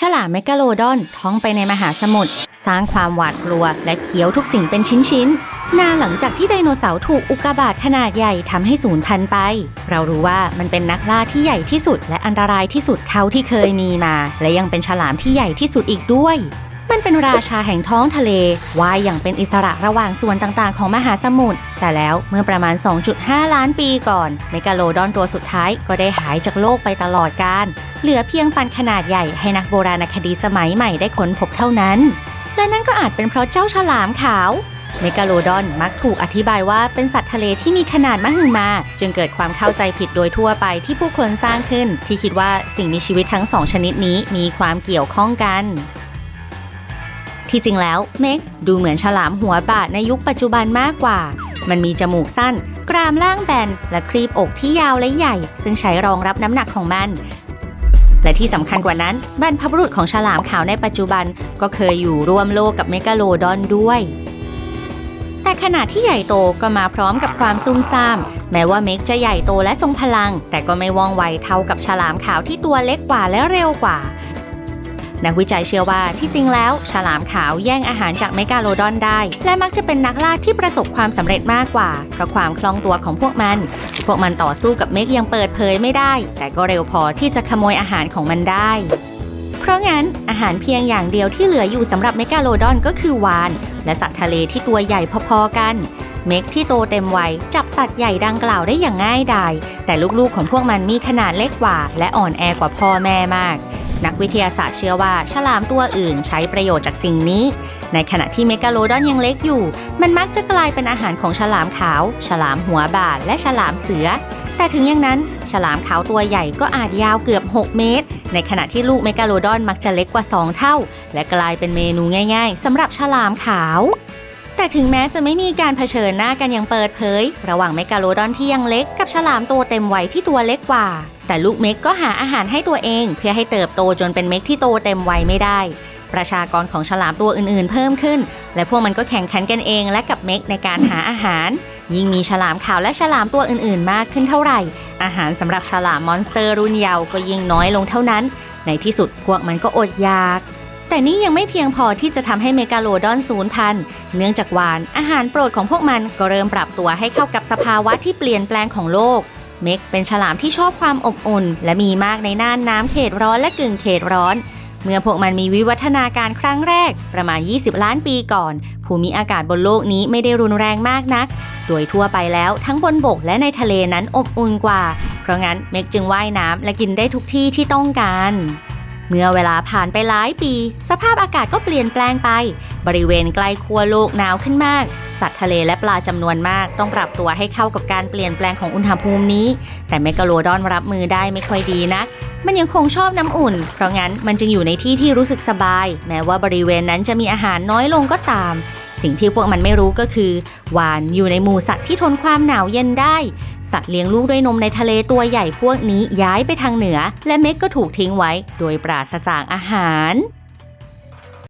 ฉลามเมกาโลดอนท้องไปในมหาสมุทรสร้างความหวาดกลัว และเคี้ยวทุกสิ่งเป็นชิ้นๆนานหลังจากที่ไดโนเสาร์ถูกอุกกาบาตขนาดใหญ่ทำให้สูญพันธุ์ไป เรารู้ว่ามันเป็นนักล่าที่ใหญ่ที่สุด และอันตรายที่สุดเท่าที่เคยมีมา และยังเป็นฉลามที่ใหญ่ที่สุดอีกด้วย มันเป็นราชาแห่งท้องทะเลว่ายอย่างเป็นอิสระระหว่างส่วนต่างๆ ของมหาสมุทรแต่แล้วเมื่อประมาณ 2.5 ล้านปีก่อน เมกาโลดอนตัวสุดท้ายก็ได้หายจากโลกไปตลอดกาลเหลือเพียงฟันขนาดใหญ่ให้นักโบราณคดีสมัยใหม่ได้ค้นพบเท่านั้น และนั่นก็อาจเป็นเพราะเจ้าฉลามขาวเมกาโลดอนมักถูกอธิบายว่าเป็นสัตว์ทะเลที่มีขนาดมหึมา จึงเกิดความเข้าใจผิดโดยทั่วไปที่ผู้คนสร้างขึ้น ที่คิดว่าสิ่งมีชีวิตทั้งสองชนิดนี้มีความเกี่ยวข้องกัน ที่จริงแล้วเมกดูเหมือนฉลามหัวบาดในยุคปัจจุบันมากกว่า มันมีจมูกสั้น กรามล่างแบน และครีบอกที่ยาวและใหญ่ ซึ่งใช้รองรับน้ำหนักของมัน และที่สำคัญกว่านั้นบรรพบุรุษของฉลามขาวในปัจจุบันก็เคยอยู่ร่วมโลกกับเมกาโลดอนด้วยแต่ขนาดที่ใหญ่โตก็มาพร้อมกับความซุ่มซ่าม แม้ว่าเมกจะใหญ่โตและทรงพลัง แต่ก็ไม่ว่องไวเท่ากับฉลามขาวที่ตัวเล็กกว่าและเร็วกว่า นักวิจัยเชื่อว่าที่จริงแล้ว ฉลามขาวแย่งอาหารจากเมกาโลดอนได้ และมักจะเป็นนักล่าที่ประสบความสำเร็จมากกว่า เพราะความคล่องตัวของพวกมัน พวกมันต่อสู้กับเมกยังเปิดเผยไม่ได้ แต่ก็เร็วพอที่จะขโมยอาหารของมันได้เพราะงั้น อาหารเพียงอย่างเดียวที่เหลืออยู่สำหรับเมกาโลดอนก็คือวาน และสัตว์ทะเลที่ตัวใหญ่พอๆกัน เมกที่โตเต็มวัยจับสัตว์ใหญ่ดังกล่าวได้อย่างง่ายดาย แต่ลูกๆของพวกมันมีขนาดเล็กกว่า และอ่อนแอกว่าพ่อแม่มาก นักวิทยาศาสตร์เชื่อว่าฉลามตัวอื่นใช้ประโยชน์จากสิ่งนี้ ในขณะที่เมกาโลดอนยังเล็กอยู่ มันมักจะกลายเป็นอาหารของฉลามขาว ฉลามหัวบาดและฉลามเสือ แต่ถึงอย่างนั้น ฉลามขาวตัวใหญ่ก็อาจยาวเกือบ 6 เมตร ในขณะที่ลูกเมกาโลดอนมักจะเล็กกว่า 2 เท่า และกลายเป็นเมนูง่าย ๆสำหรับฉลามขาว แต่ถึงแม้จะไม่มีการเผชิญหน้ากันอย่างเปิดเผย ระหว่างเมกาโลดอนที่ยังเล็กกับฉลามโตเต็มวัยที่ตัวเล็กกว่า แต่ลูกเมกก็หาอาหารให้ตัวเอง เพื่อให้เติบโตจนเป็นเมกที่โตเต็มวัยไม่ได้ ประชากรของฉลามตัวอื่นๆ เพิ่มขึ้น และพวกมันก็แข่งขันกันเองและกับเมกในการหาอาหาร ยิ่งมีฉลามขาวและฉลามตัวอื่นๆ มากขึ้นเท่าไหร่ อาหารสำหรับฉลามมอนสเตอร์รุ่นเยาว์ก็ยิ่งน้อยลงเท่านั้น ในที่สุดพวกมันก็อดอยาก แต่นี่ยังไม่เพียงพอที่จะทำให้เมกาโลดอนสูญพันธุ์ เนื่องจากวานอาหารโปรดของพวกมันก็เริ่มปรับตัวให้เข้ากับสภาวะที่เปลี่ยนแปลงของโลก เมกเป็นฉลามที่ชอบความอบอุ่น และมีมากในน่านน้ำเขตร้อนและกึ่งเขตร้อน เมื่อพวกมันมีวิวัฒนาการครั้งแรก ประมาณ 20 ล้านปีก่อน ภูมิอากาศบนโลกนี้ไม่ได้รุนแรงมากนัก โดยทั่วไปแล้วทั้งบนบกและในทะเลนั้นอบอุ่นกว่า เพราะงั้นเมกจึงว่ายน้ำและกินได้ทุกที่ที่ต้องการ เมื่อเวลาผ่านไปหลายปี สภาพอากาศก็เปลี่ยนแปลงไป บริเวณใกล้ขั้วโลกหนาวขึ้นมาก สัตว์ทะเลและปลาจำนวนมาก ต้องปรับตัวให้เข้ากับการเปลี่ยนแปลงของอุณหภูมินี้ แต่เมกะโลดอนรับมือได้ไม่ค่อยดีนักมันยังคงชอบน้ำอุ่น เพราะงั้นมันจึงอยู่ในที่ที่รู้สึกสบาย แม้ว่าบริเวณนั้นจะมีอาหารน้อยลงก็ตาม สิ่งที่พวกมันไม่รู้ก็คือวานอยู่ในหมู่สัตว์ที่ทนความหนาวเย็นได้ สัตว์เลี้ยงลูกด้วยนมในทะเลตัวใหญ่พวกนี้ย้ายไปทางเหนือ และเม็กก็ถูกทิ้งไว้ โดยปราศจากอาหาร